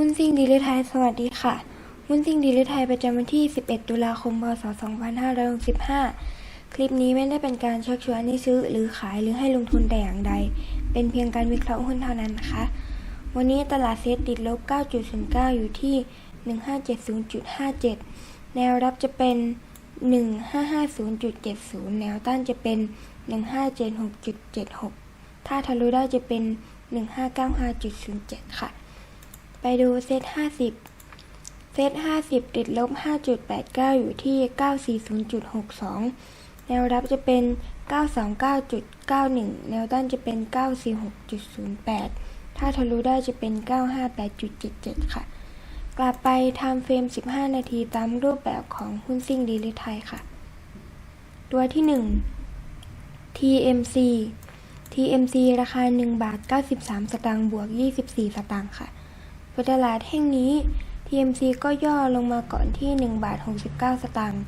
หุ้นซิ่งดีลิไทยสวัสดีค่ะ หุ้นซิ่งดีลิไทยประจำวันที่ 11 ตุลาคม พศ 2565 คลิปนี้ไม่ได้เป็นการชักชวนให้ซื้อหรือขายหรือให้ลงทุนแต่อย่างใด เป็นเพียงการวิเคราะห์หุ้นเท่านั้นนะคะ วันนี้ตลาดเซ็ตติดลบ 9.09 อยู่ที่ 1570.57 แนวรับจะเป็น 1550.70 แนวต้านจะเป็น 1576.76 ถ้าทะลุได้จะเป็น 1595.07 ค่ะ ไปดูเซต50เซต50ติดลบ5.89อยู่ที่940.62แนวรับจะเป็น 929.91 แนวต้านจะเป็น 946.08 ถ้าทะลุได้จะเป็น 958.77 ค่ะ กลับไปทำเฟรม 15 นาทีตามรูปแบบของหุ้นซิ่งดีลิไทยค่ะ ตัวที่ 1 TMC TMC ราคา 1 บาท 93 สตางค์บวก 24 สตางค์ค่ะ บนตลาดแห่งนี้ TMC ก็ย่อลงมาก่อนที่ 1 บาท 69 สตางค์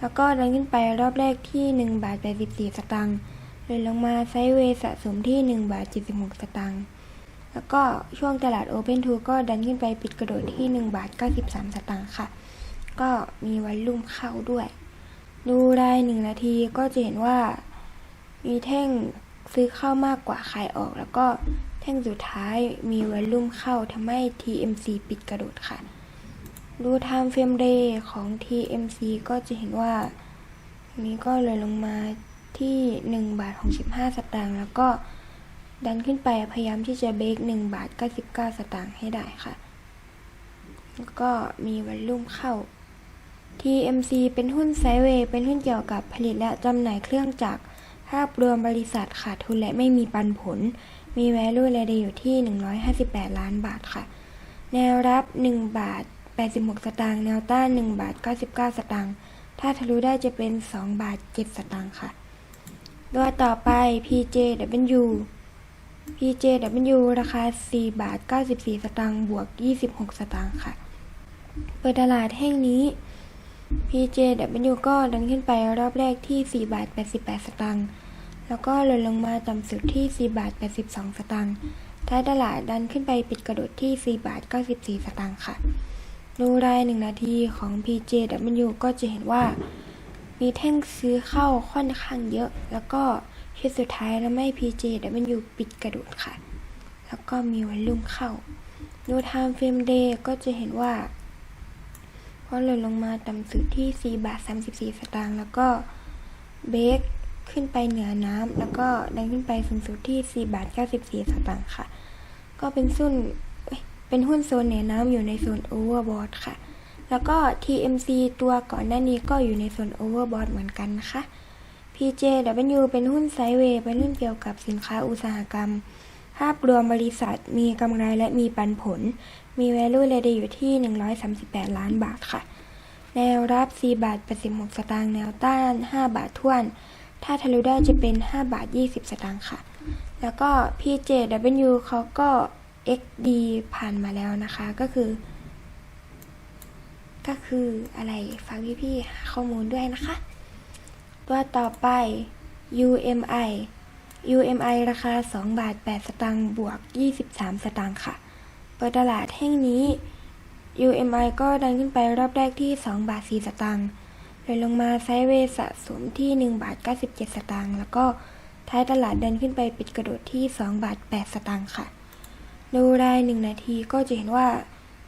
แล้วก็ดันขึ้นไปรอบแรกที่ 1 บาท 84 สตางค์ เลยลงมาไซด์เวย์สะสมที่ 1 บาท 76 สตางค์ แล้วก็ช่วงตลาด Open to ก็ดันขึ้นไปปิดกระโดดที่ 1 บาท 93 สตางค์ค่ะ ก็มีวันลุ่มเข้าด้วย ดูราย1นาทีก็จะเห็นว่ามีแท่งซื้อเข้ามากกว่าขายออกแล้วก็ แท่งสุดท้ายมีวอลลุ่มเข้าทำให้ TMC ปิดกระโดดค่ะ ดู Time Frame Day ของ TMC ก็จะเห็นว่า นี้ก็เลยลงมาที่ 1 บาท65 สตางค์แล้วก็ดันขึ้นไปพยายามที่จะเบรก1บาท99 สตางค์ให้ได้ค่ะ แล้วก็มีวอลลุ่มเข้า TMC เป็นหุ้นไซเวย์เป็นหุ้นเกี่ยวกับผลิตและจำหน่ายเครื่องจักรภาพรวมบริษัทขาดทุนและไม่มีปันผล มี value รายได้อยู่ที่ 158 ล้านบาทค่ะ แนวรับ 1 บาท 86 สตางค์ แนวต้าน 1 บาท 99 สตางค์ ถ้าทะลุได้จะเป็น 2 บาท 7 สตางค์ค่ะ ตัวต่อไป PJW PJW ราคา 4 บาท 94 สตางค์ บวก 26 สตางค์ค่ะ เปิดตลาดแห่งนี้ PJW ก็ดันขึ้นไปรอบแรกที่ 4 บาท 88 สตางค์ แล้วก็หล่นลงมาต่ำสุดที่ 4 บาท 82 สตางค์ท้ายตลาดดันขึ้นไปปิดกระโดดที่ 4 บาท 94 สตางค์ค่ะ ดูราย1นาทีของ PJW ก็จะเห็นว่า มีแท่งซื้อเข้าค่อนข้างเยอะ แล้วก็ชุดสุดท้ายแล้วไม่ PJW ปิดกระโดดค่ะ แล้วก็มีวันลุ่มเข้า ดู Time Frame Day ก็จะเห็นว่าเพราะหล่นลงมาต่ำสุดที่ 4 บาท 34 สตางค์แล้วก็เบรก ขึ้นไปเหนือน้ำแล้วก็ดันขึ้นไปสูงสุดที่ 4 บาท 94 สตางค์ค่ะ ก็เป็นหุ้นเป็นหุ้นโซนเหนือน้ำอยู่ในโซนโอเวอร์บอทค่ะ แล้วก็ TMC ตัวก่อนหน้านี้ก็อยู่ในโซนโอเวอร์บอทเหมือนกันนะคะ PJW เป็นหุ้นไซเวย์เป็นหุ้นเกี่ยวกับสินค้าอุตสาหกรรม ภาพรวมบริษัทมีกำไรและมีปันผล มี value รายได้อยู่ที่ 138 ล้านบาทค่ะ แนวรับ 4 บาท86สตางค์ แนวต้าน 5 บาทท้วน ถ้าทะลุได้จะเป็น 5 บาท 20 สตางค์ค่ะ แล้วก็ PJW เขาก็ XD ผ่านมาแล้วนะคะ ก็คือ ก็คืออะไรฝากพี่ๆหาข้อมูลด้วยนะคะ ตัวต่อไป UMI UMI ราคา 2 บาท 8 สตางค์บวก 23 สตางค์ค่ะ เปิดตลาดแห่งนี้ UMI ก็ดันขึ้นไปรอบแรกที่ 2 บาท 4 สตางค์ เลยลงมาไซด์เวสะสมที่ 1 บาท 97 สตางค์แล้วก็ท้ายตลาดเดินขึ้นไปปิดกระโดดที่ 2 บาท 8 สตางค์ค่ะ ดูราย 1 นาทีก็จะเห็นว่า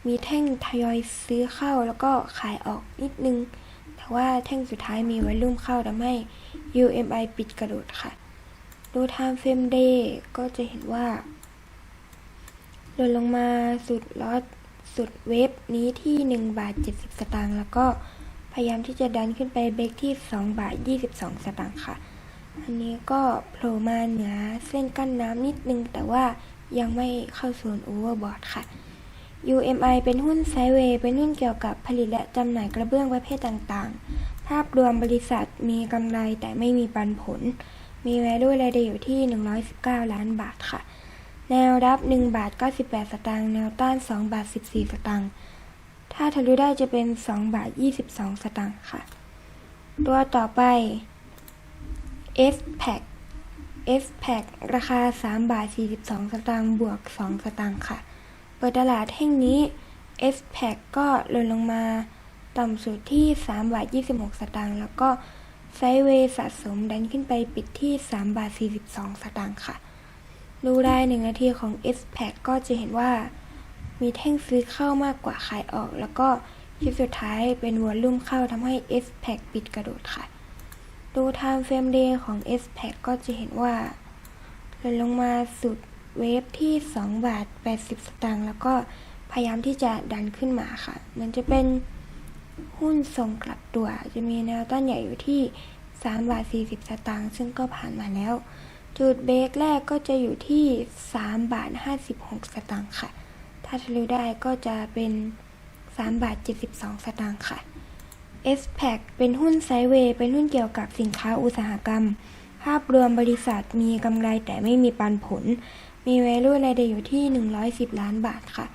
มีแท่งทยอยซื้อเข้าแล้วก็ขายออกนิดนึง แต่ว่าแท่งสุดท้ายมีไวลุ่มเข้าทำให้ UMI ปิดกระโดดค่ะ ดู Time Frame Day ก็จะเห็นว่าหล่นลงมาสุดลอตสุดเวฟนี้ที่ 1 บาท 70 สตางค์แล้วก็ พยายามที่จะดันขึ้นไปเบรกที่ 2 บาท 22 สตางค์ค่ะ อันนี้ก็โผล่มาเหนือเส้นกั้นน้ำนิดนึง แต่ว่ายังไม่เข้าส่วนโอเวอร์บอทค่ะ UMI เป็นหุ้นไซเวย์เป็นหุ้นเกี่ยวกับผลิตและจำหน่ายกระเบื้องประเภทต่างๆ ภาพรวมบริษัทมีกำไรแต่ไม่มีปันผล มี value รายได้อยู่ที่ 119 ล้านบาทค่ะ แนวรับ 1 บาท 98 สตางค์ แนวต้าน 2 บาท 14 สตางค์ ถ้าทะลุได้จะเป็น2บาท22สตางค์ค่ะ ตัวต่อไป S Pack S Pack ราคา3บาท42สตางค์บวก2สตางค์ค่ะ เปิดตลาดแห่งนี้ s Pack ก็ลดลงมาต่ำสุดที่3บาท26สตางค์แล้วก็ไซเวสะสมดันขึ้นไปปิดที่3บาท42สตางค์ค่ะ ดูได้หนึ่งนาทีของ s Pack ก็จะเห็นว่า มีแท่งซื้อเข้ามากกว่าขายออก แล้วก็ที่สุดท้ายเป็นวอลลุ่มเข้าทำให้ s p a c ปิดกระโดดค่ะ ดู Time Frame Day ของ s p a c ก็จะเห็นว่าลดลงมาสุดเวฟที่ 2 บาท 80 สตางค์แล้วก็พยายามที่จะดันขึ้นมาค่ะ มันจะเป็นหุ้นส่งกลับตัว จะมีแนวต้านใหญ่อยู่ที่ 3 บาท 40 สตางค์ซึ่งก็ผ่านมาแล้ว จุดเบรกแรกก็จะอยู่ที่ 3 บาท 56 สตางค์ค่ะาทะลุได้ก็จะเป็น 3 บาท 72 สตางค์ค่ะ s p a c เป็นหุ้นไซเวย์เป็นหุ้นเกี่ยวกับสินค้าอุตสาหกรรม ภาพรวมบริษัทมีกำไรแต่ไม่มีปันผล มี value รายได้อยู่ที่ 110 ล้านบาทค่ะ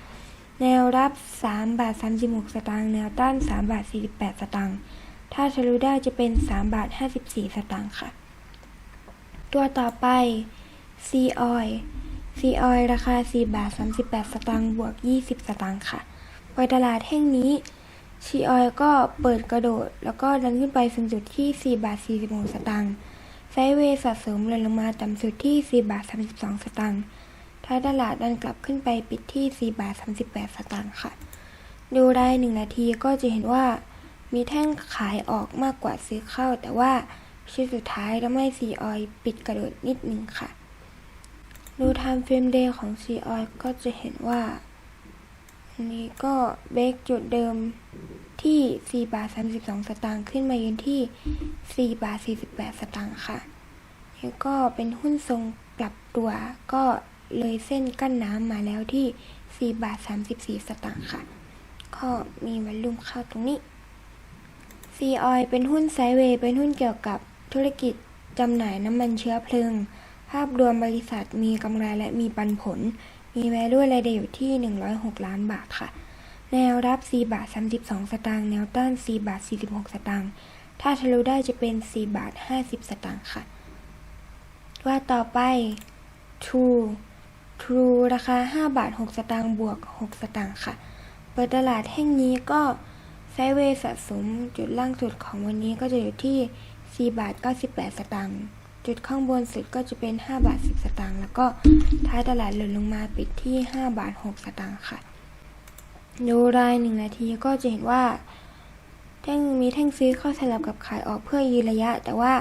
แนวรับ 3 บาท 36 สตางค์ แนวต้าน 3 บาท 48 สตางค์ ถ้าทะลุได้จะเป็น 3 บาท 54 สตางค์ค่ะ ตัวต่อไป C Oil C Oil ราคา 4 บาท 38 สตางค์บวก 20 สตางค์ค่ะปล่อยตลาดแห่งนี้ C Oil ก็เปิดกระโดด แล้วก็ดันขึ้นไปสูงสุดที่ 4 บาท 46 สตางค์ไซเวสะสมเลยลงมาต่ำสุดที่ 4 บาท 32 สตางค์ท้ายตลาดดันกลับขึ้นไปปิดที่ 4 บาท 38 สตางค์ค่ะ ดูได้ 1 นาทีก็จะเห็นว่ามีแท่งขายออกมากกว่าซื้อเข้า แต่ว่าชิ้นสุดท้ายทำให้ C Oil ปิดกระโดดนิดนึงค่ะ ดู Time Frame Day ของ C Oil ก็จะเห็นว่า อันนี้ก็เบรกจุดเดิมที่ 4 บาท 32 สตางค์ขึ้นมายืนที่ 4 บาท 48 สตางค์ค่ะ แล้วก็เป็นหุ้นทรงกลับตัวก็เลยเส้นกั้นน้ำมาแล้วที่ 4 บาท 34 สตางค์ค่ะ ก็มีวอลลุ่มเข้าตรงนี้ C Oil เป็นหุ้นไซเวย์เป็นหุ้นเกี่ยวกับธุรกิจจำหน่ายน้ำมันเชื้อเพลิง ภาพรวมบริษัทมีกำไรและมีปันผล มี value รายได้อยู่ที่ 106 ล้านบาทค่ะ แนวรับ 4 บาท 32 สตางค์ แนวต้าน 4 บาท 46 สตางค์ ถ้าทะลุได้จะเป็น 4 บาท 50 สตางค์ค่ะ ว่าต่อไป True True ราคา 5 บาท 6 สตางค์ บวก 6 สตางค์ค่ะ เปิดตลาดแห่งนี้ก็ไซเวสะสมจุดล่างสุดของวันนี้ก็จะอยู่ที่ 4 บาท 98 สตางค์ จุดข้างบนสุดก็จะเป็น 5 บาท 10 สตางค์แล้วก็ท้ายตลาดหล่นลงมาปิดที่ 5 บาท 6 สตางค์ค่ะ ดูรายหนึ่งนาทีก็จะเห็นว่า แท่งมีแท่งซื้อเข้าสลับกับขายออกเพื่อยืนระยะ แต่ว่า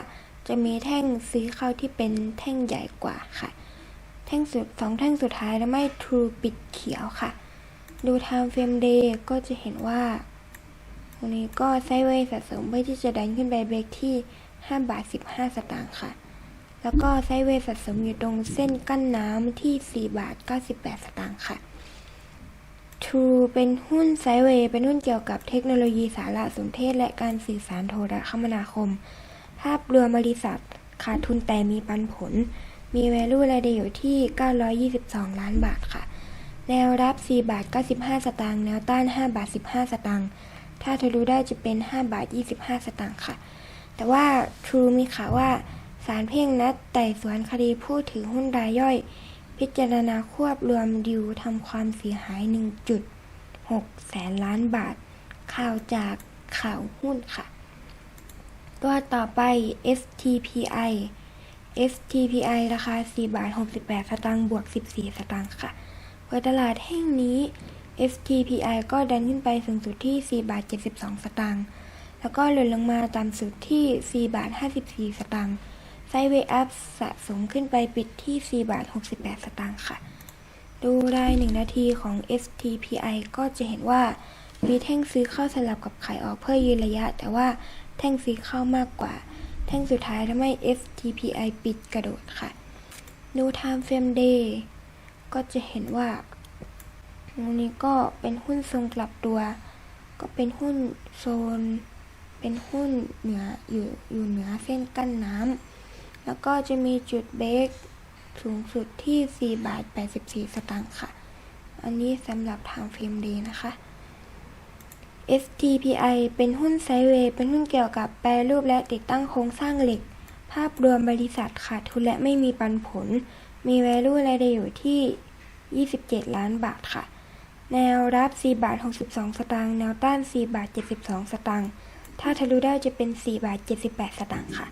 จะมีแท่งซื้อเข้าที่เป็นแท่งใหญ่กว่าค่ะ แท่งสุดสองแท่งสุดท้ายแล้วไม่ True ปิดเขียวค่ะ ดู Time Frame Day ก็จะเห็นว่าตรงนี้ก็ไซด์เวย์สะสมเพื่อที่จะดันขึ้นไปเบรกที่ 5 บาท 15 สตางค์ค่ะ แล้วก็ไซเวสะสมอยู่ตรงเส้นกั้นน้ำที่ 4 บาท 98 สตางค์ค่ะ True เป็นหุ้นไซเวเป็นหุ้นเกี่ยวกับเทคโนโลยีสารสนเทศและการสื่อสารโทรคมนาคม ภาพรวมบริษัทขาดทุนแต่มีปันผล มี value รายได้อยู่ที่ 922 ล้านบาทค่ะ แนวรับ 4 บาท 95 สตางค์ แนวต้าน 5 บาท 15 สตางค์ ถ้าทะลุได้จะเป็น 5 บาท 25 สตางค์ค่ะ แต่ว่า True มีข่าวว่า ศาลเพ่งนัดไต่สวนคดีผู้ถือหุ้นรายย่อย พิจารณาควบรวมดิวทำความเสียหาย 1.6 แสนล้านบาท ข่าวจากข่าวหุ้นค่ะ ตัวต่อไป STPI STPI ราคา 4 บาท 68 สตางค์บวก 14 สตางค์ค่ะ เปิดตลาดแห่งนี้ STPI ก็ดันขึ้นไปสูงสุดที่ 4 บาท 72 สตางค์ แล้วก็หล่นลงมาต่ำสุดที่ 4 บาท 54 สตางค์ ไซด์เวย์อัพสะสมขึ้นไปปิดที่ 4 บาท 68 สตางค์ค่ะ ดูราย 1 นาทีของ STPI ก็จะเห็นว่ามีแท่งซื้อเข้าสลับกับขายออกเพื่อยืนระยะ แต่ว่าแท่งซื้อเข้ามากกว่า แท่งสุดท้ายทำให้ STPI ปิดกระโดดค่ะ ดู Time Frame Day ก็จะเห็นว่าตรงนี้ก็เป็นหุ้นทรงกลับตัว ก็เป็นหุ้นโซน เป็นหุ้นเหนืออยู่อยู่เหนือเส้นกั้นน้ำ แล้วก็จะมีจุดเบรกสูงสุดที่ 4 บาท 84 สตางค์ค่ะ อันนี้สำหรับ Time Frame Day นะคะ STPI เป็นหุ้นไซเวย์ เป็นหุ้นเกี่ยวกับแปรรูปและติดตั้งโครงสร้างเหล็ก ภาพรวมบริษัทขาดทุนและไม่มีปันผล มี value รายได้อยู่ที่ 27 ล้านบาทค่ะ แนวรับ 4 บาท 62 สตางค์ แนวต้าน 4 บาท 72 สตางค์ ถ้าทะลุได้จะเป็น 4 บาท 78 สตางค์ค่ะ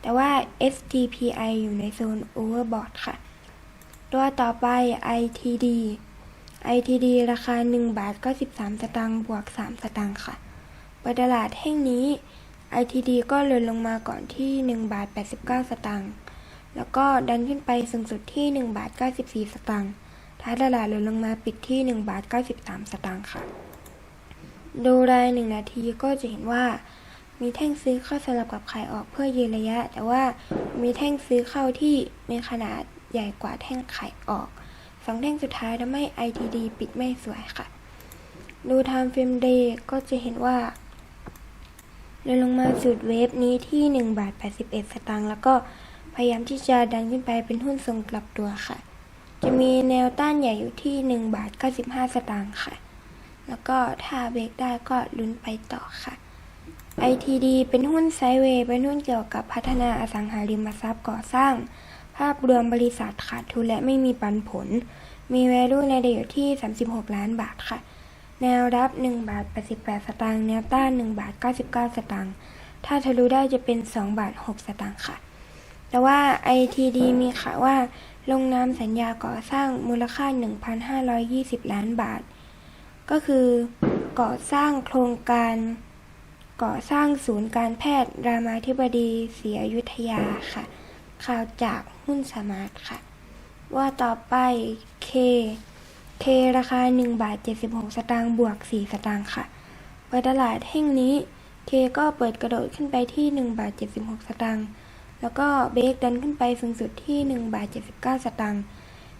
แต่ว่า STPI อยู่ในโซน overbought ค่ะ ตัวต่อไป ITD ITD ราคา 1 บาท 93 สตางค์บวก 3 สตางค์ค่ะ เปิดตลาดแห่งนี้ ITD ก็เลยลงมาก่อนที่ 1 บาท 89 สตางค์ แล้วก็ดันขึ้นไปสูงสุดที่ 1 บาท 94 สตางค์ ท้ายตลาดเลยลงมาปิดที่ 1 บาท 93 สตางค์ค่ะ ดูราย 1 นาทีก็จะเห็นว่า มีแท่งซื้อเข้าสลับกับขายออกเพื่อยืนระยะ แต่ว่ามีแท่งซื้อเข้าที่มีขนาดใหญ่กว่าแท่งขายออกสองแท่งสุดท้ายทำให้ ITD ปิดไม่สวยค่ะ ดู Time Frame Day ก็จะเห็นว่าเดินลงมาสุดเวฟนี้ที่ 1 บาท 81 สตางค์แล้วก็พยายามที่จะดันขึ้นไปเป็นหุ้นทรงกลับตัวค่ะ จะมีแนวต้านใหญ่อยู่ที่ 1 บาท 95 สตางค์ค่ะ แล้วก็ถ้าเบรกได้ก็ลุ้นไปต่อค่ะ ITD เป็นหุ้นไซเวย์เป็นหุ้นเกี่ยวกับพัฒนาอสังหาริมทรัพย์ก่อสร้าง ภาพรวมบริษัทขาดทุนและไม่มีปันผล มี value ในเดอยู่ที่ 36 ล้านบาทค่ะ แนวรับ 1 บาท 88 สตางค์แนวต้าน 1 บาท 99 สตางค์ถ้าทะลุได้จะเป็น 2 บาท 6 สตางค์ค่ะ แต่ว่า ITD มีข่าวว่า ลงนามสัญญาก่อสร้างมูลค่า 1,520 ล้านบาท ก็คือก่อสร้างโครงการ ก่อสร้างศูนย์การแพทย์ รามาธิบดีศรีอยุธยาค่ะ ข่าวจากหุ้นสมาร์ทค่ะ ว่าต่อไป K K ราคา 1 บาท 76 สตางค์บวก 4 สตางค์ค่ะเปิดตลาดแห่งนี้ K ก็เปิดกระโดดขึ้นไปที่ 1 บาท 76 สตางค์แล้วก็เบรกดันขึ้นไปสูงสุดที่ 1 บาท 79 สตางค์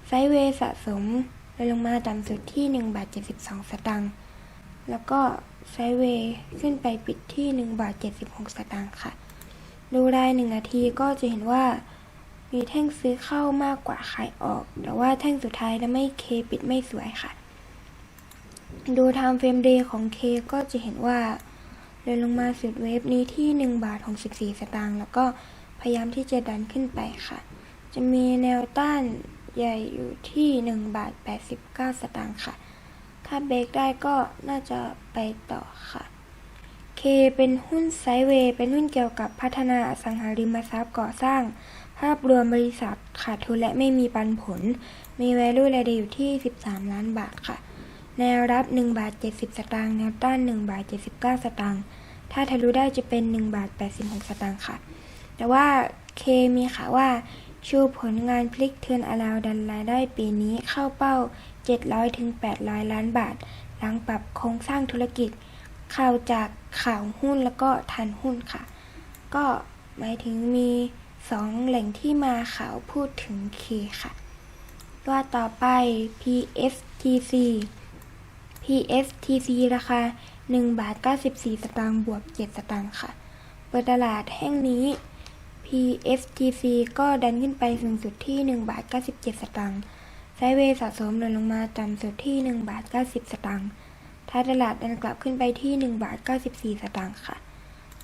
ไซเวสะสมลงมาต่ำสุดที่ 1 บาท 72 สตางค์แล้วก็ ไซเวย์ขึ้นไปปิดที่ 1 บาท 76 สตางค์ค่ะ ดูราย1นาทีก็จะเห็นว่า มีแท่งซื้อเข้ามากกว่าขายออก แต่ว่าแท่งสุดท้ายทำให้เคปิดไม่สวยค่ะ ดู Time Frame Day ของเคก็จะเห็นว่าเดินลงมาสุดเวฟนี้ที่ 1 บาท 64 สตางค์แล้วก็พยายามที่จะดันขึ้นไปค่ะ จะมีแนวต้านใหญ่อยู่ที่ 1 บาท 89 สตางค์ค่ะ ถ้าเบรกได้ก็น่าจะไปต่อค่ะ K เป็นหุ้นไซเวย์เป็นหุ้นเกี่ยวกับพัฒนาอสังหาริมทรัพย์ก่อสร้าง ภาพรวมบริษัทขาดทุนและไม่มีปันผล มี value รายเดอยู่ที่ 13 ล้านบาทค่ะ แนวรับ 1 บาท 70 สตางค์ แนวต้าน 1 บาท 79 สตางค์ ถ้าทะลุได้จะเป็น 1 บาท 86 สตางค์ค่ะ แต่ว่า K มีข่าวว่าชูผลงานพลิกเทือนอลาวดันรายได้ปีนี้เข้าเป้า 700ถึง800 ล้านบาท หลังปรับโครงสร้างธุรกิจ ข่าวจากข่าวหุ้นแล้วก็ทันหุ้นค่ะ ก็หมายถึงมีสองแหล่งที่มาข่าวพูดถึง K ค่ะ ตัวต่อไป PSTC PSTC ราคา1บาท94 สตางค์บวก 7 สตางค์ค่ะ เปิดตลาดแห่งนี้ PSTC ก็ดันขึ้นไปสูงสุดที่1บาท97 สตางค์ ไซเวสะสมลดลงมาต่ำสุดที่1บาท90 สตางค์ท้ายตลาดดันกลับขึ้นไปที่1บาท94 สตางค์ค่ะ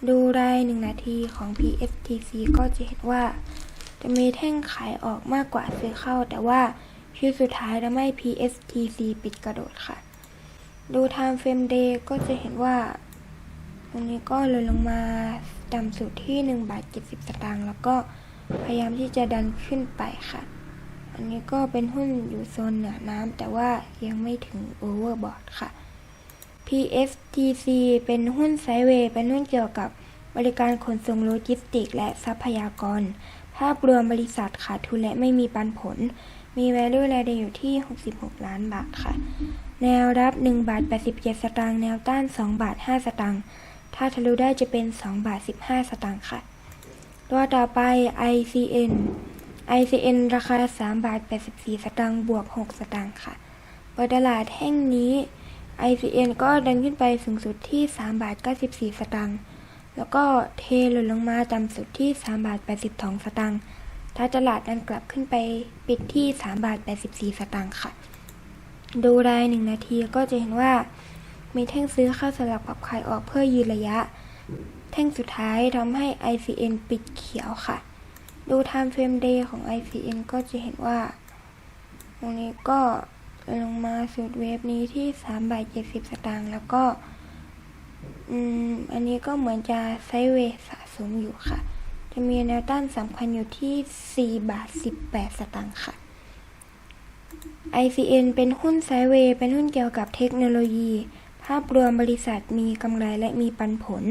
ดูราย1นาทีของ PSTC ก็จะเห็นว่า จะมีแท่งขายออกมากกว่าซื้อเข้า แต่ว่าชื่อสุดท้ายทำให้ PSTC ปิดกระโดดค่ะ ดู Time Frame Day ก็จะเห็นว่า ตรงนี้ก็ลยลงมาต่ำสุดที่1บาท70 สตางค์แล้วก็พยายามที่จะดันขึ้นไปค่ะ อันนี้ก็เป็นหุ้นอยู่โซนเหนือน้ำแต่ว่ายังไม่ถึง Overbought ค่ะ PSTC เป็นหุ้นไซเวย์เป็นหุ้นเกี่ยวกับบริการขนส่งโลจิสติก และทรัพยากร ภาพรวมบริษัทขาดทุนและไม่มีปันผล มี value รายเดอยู่ที่ 66 ล้านบาทค่ะ แนวรับ 1 บาท 87 สตางค์ แนวต้าน 2 บาท 5 สตางค์ ถ้าทะลุได้จะเป็น 2 บาท 15 สตางค์ค่ะ ตัวต่อไป ICN ICN ราคา 3 บาท 84 สตางค์บวก 6 สตางค์ค่ะ เปิดตลาดแห่งนี้ ICN ก็ดันขึ้นไปสูงสุดที่ 3 บาท 94 สตางค์ แล้วก็เทหล่นลงมาต่ำสุดที่ 3 บาท 82 สตางค์ถ้าตลาดดันกลับขึ้นไปปิดที่ 3 บาท 84 สตางค์ค่ะ ดูราย 1 นาทีก็จะเห็นว่า มีแท่งซื้อเข้าสลับกับขายออกเพื่อยืนระยะ แท่งสุดท้ายทำให้ ICN ปิดเขียวค่ะ ดู Time Frame Day ของ ICN ก็จะเห็นว่า ตรงนี้ก็ลงมาสุดเวฟนี้ที่3บาท70 สตางค์แล้วก็ อืม อันนี้ก็เหมือนจะไซเวสะสมอยู่ค่ะ จะมีแนวต้านสำคัญอยู่ที่4บาท18 สตางค์ค่ะ ICN เป็นหุ้นไซเวเป็นหุ้นเกี่ยวกับเทคโนโลยี ภาพรวมบริษัทมีกำไรและมีปันผล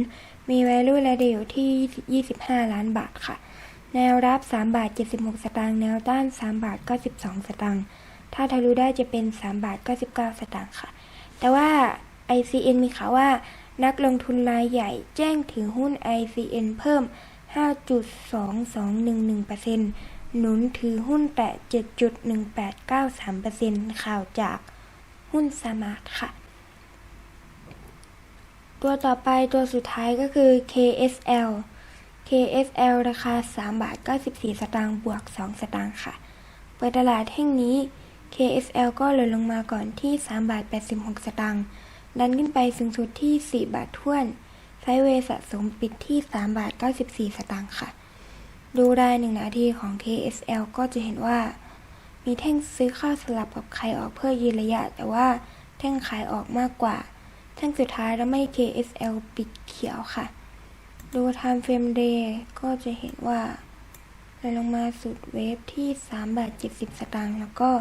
มี value และเดียวที่ 25 ล้านบาทค่ะ แนวรับ 3 บาท 76 สตางค์ แนวต้าน 3 บาท 92 สตางค์ ถ้าทะลุได้จะเป็น 3 บาท 99 สตางค์ค่ะ แต่ว่า ICN มีข่าวว่า นักลงทุนรายใหญ่แจ้งถือหุ้น ICN เพิ่ม 5.2211%หนุนถือหุ้นแต่7.1893%ข่าวจากหุ้นสมาร์ทค่ะ ตัวต่อไปตัวสุดท้ายก็คือ KSL KSL ราคา 3 บาท 94 สตางค์บวก 2 สตางค์ค่ะ เปิดตลาดแห่งนี้ KSL ก็หล่นลงมาก่อนที่ 3 บาท 86 สตางค์ ดันขึ้นไปสูงสุดที่ 4 บาทท้วน ไซเวสะสมปิดที่ 3 บาท 94 สตางค์ค่ะ ดูราย1นาทีของ KSL ก็จะเห็นว่า มีแท่งซื้อเข้าสลับกับขายออกเพื่อยืนระยะ แต่ว่าแท่งขายออกมากกว่า แท่งสุดท้ายแล้วไม่ KSL ปิดเขียวค่ะ ดู Time Frame Day ก็จะเห็นว่าไหลลงมาสุดเวฟที่3บาท70 สตางค์แล้วก็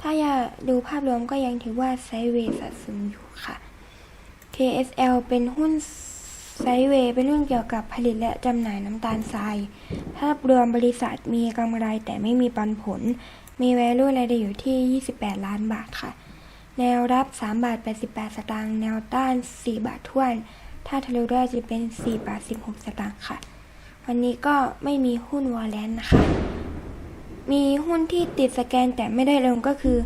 ถ้าอยากดูภาพรวมก็ยังถือว่าไซเวสะสมอยู่ค่ะ KSL เป็นหุ้นไซเวย์เป็นหุ้นเกี่ยวกับผลิตและจำหน่ายน้ำตาลทราย ภาพรวมบริษัทมีกำไรแต่ไม่มีปันผล มี value รายได้อยู่ที่ 28 ล้านบาทค่ะ แนวรับ 3 บาท 88 สตางค์ แนวต้าน 4 บาทท้วน ถ้าทะลุได้จะเป็น4บาท16 สตางค์ค่ะ วันนี้ก็ไม่มีหุ้นวอลเลนนะคะ มีหุ้นที่ติดสแกนแต่ไม่ได้ลงก็คือ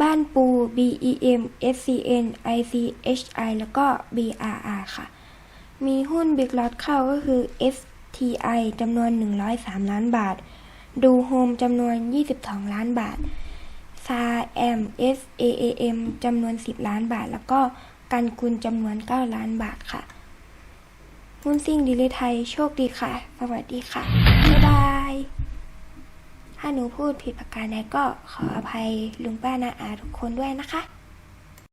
บ้านปู BEM SCN ICHI แล้วก็ BRR ค่ะ มีหุ้น Big Lot เข้าก็คือ STI จำนวน 103 ล้านบาท ดูโฮมจำนวน 22 ล้านบาทซาแอม SAAM จำนวน 10 ล้านบาท แล้วก็ กันกุลจำนวน 9 ล้านบาทค่ะมุนซิ่งดีเลยไทยโชคดีค่ะ สวัสดีค่ะ บ๊ายบาย ถ้าหนูพูดผิดประการใดก็ขออภัยลุงป้านาอาทุกคนด้วยนะคะ